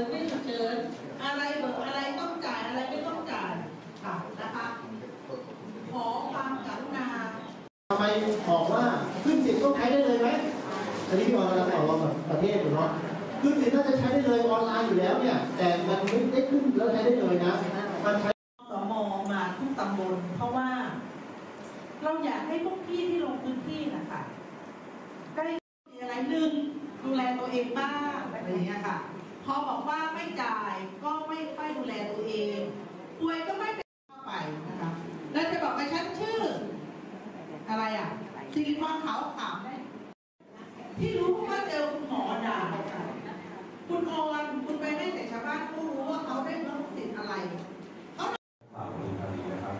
ญไม่ฉุกเฉินอะไรเบิกอะไรต้องจ่ายอะไรไม่ต้องจ่ายค่ะนะคะขอความกรุณาทำไมบอกว่าขึ้นสินต้องใช้ได้เลยไหมอันนี้พี่ออนเราบอกว่าประเทศถูกไหมขึ้นสินน่าจะใช้ได้เลยออนไลน์อยู่แล้วเนี่ย แต่มันไม่ได้ขึ้นแล้วใช้ได้เลยนะมันใช้สมอมาทุกตำบลเพราะว่า เราอยากให้พวกพี่ที่ลงพื้นที่นะคะได้มีอะไรหนึ่งดูแลตัวเองบ้างอะไรอย่างเงี้ยค่ะ อบอกว่าไม่จ่ายก็ไม่ไม่ดูแลตัวเองป่วยก็ไม่เป็นเข้าไปนะคะแล้วจะบอกไปฉันชื่อ อะไรอะสิริพรขาวขาวได้ที่รู้ว่าเจอคุณหมอด่าคุณออนคุณไปให้แต่ชาวบ้านเขารู้ว่าเขาได้รับสิทธิ์อะไรฝากคุณทานีนะครับ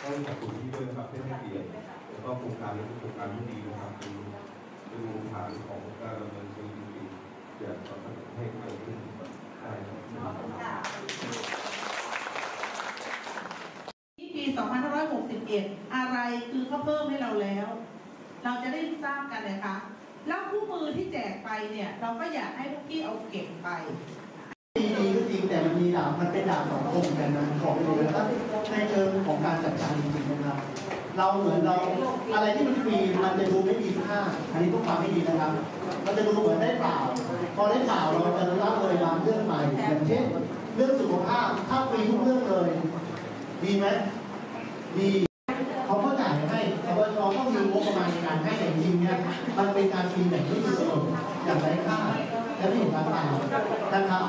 ก็ขอบคุณที่ด้วยนะครับที่ให้เกียรติแล้วก็โครงการนี้เป็นโครงการที่ดีนะครับเป็นเป็นมูลฐานของการ ให้เกิดขึ้นได้ที่ปี 2561 อะไรคือเขาเพิ่มให้เราแล้ว เราจะได้ทราบกันนะคะ แล้วคู่มือที่แจกไปเนี่ย เราก็อยากให้พวกพี่เอาเก็บไปดีดีก็จริงแต่มันมีดาบมันเป็นดาบสองคมกันนะของเลยนะครับในเชิงของการจัดการจริงๆนะครับ เราเหมือนเราอะไรที่มันฟรีมันจะดูไม่มีค่า อันนี้ต้องฟังให้ดีนะครับ มันจะดูเหมือนได้เปล่า พอได้เปล่าเราจะละเลยบางเรื่องไปอย่างเช่น เรื่องสุขภาพถ้าฟรีทุกเรื่องเลย ดีไหมดีเขาก็จ่ายให้แต่ว่าเราต้องมีงบประมาณในการให้แต่จริงเนี่ยมันเป็นการฟรีแบบไม่มีประโยชน์อย่างไร้ค่าและไม่เห็นการตานะครับ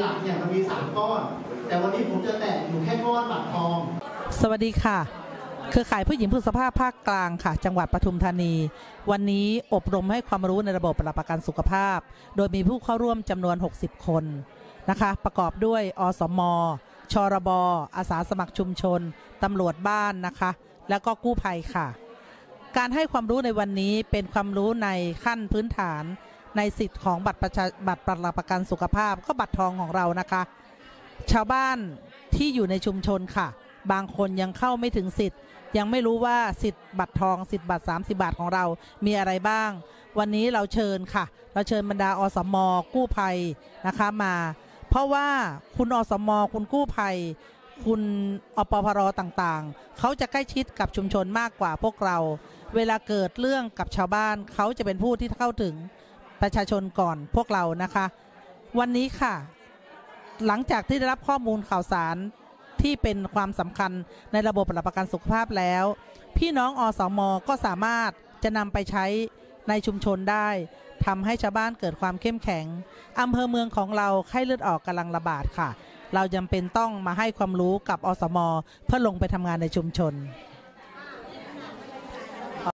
หลักเนี่ยมันมีสามก้อน แต่วันนี้ผมจะแตะอยู่แค่ก้อนบัตรทอง สวัสดีค่ะเครือข่ายผู้หญิงผู้สภาพภาคกลางค่ะ จังหวัดปทุมธานี วันนี้อบรมให้ความรู้ในระบบหลักประกันสุขภาพ โดยมีผู้เข้าร่วมจำนวน 60 คนนะคะ ประกอบด้วย อสม ชรบ อาสาสมัครชุมชน ตำรวจบ้านนะคะ แล้วก็กู้ภัยค่ะ การให้ความรู้ในวันนี้เป็นความรู้ในขั้นพื้นฐาน ในสิทธิ์ของบัตรประชาบัตรประกันสุขภาพก็บัตรทองของเรานะคะ ชาวบ้านที่อยู่ในชุมชนค่ะ บางคนยังเข้าไม่ถึงสิทธิ์ ยังไม่รู้ว่าสิทธิ์บัตรทองสิทธิ์บัตร 30 บาทของเรามีอะไรบ้าง วันนี้เราเชิญค่ะ เราเชิญบรรดาอสม กู้ภัยนะคะมา เพราะว่าคุณอสม คุณกู้ภัย คุณอปพรต่างๆ เขาจะใกล้ชิดกับชุมชนมากกว่าพวกเรา เวลาเกิดเรื่องกับชาวบ้านเขาจะเป็นผู้ที่เข้าถึง ประชาชนก่อนพวกเรานะคะ วันนี้ค่ะ หลังจากที่ได้รับข้อมูลข่าวสารที่เป็นความสำคัญในระบบหลักประกันสุขภาพแล้ว พี่น้องอสมก็สามารถจะนำไปใช้ในชุมชนได้ทำให้ชาวบ้านเกิดความเข้มแข็งอำเภอเมืองของเราไข้เลือดออกกำลังระบาดค่ะ เราจำเป็นต้องมาให้ความรู้กับอสม เพื่อลงไปทำงานในชุมชน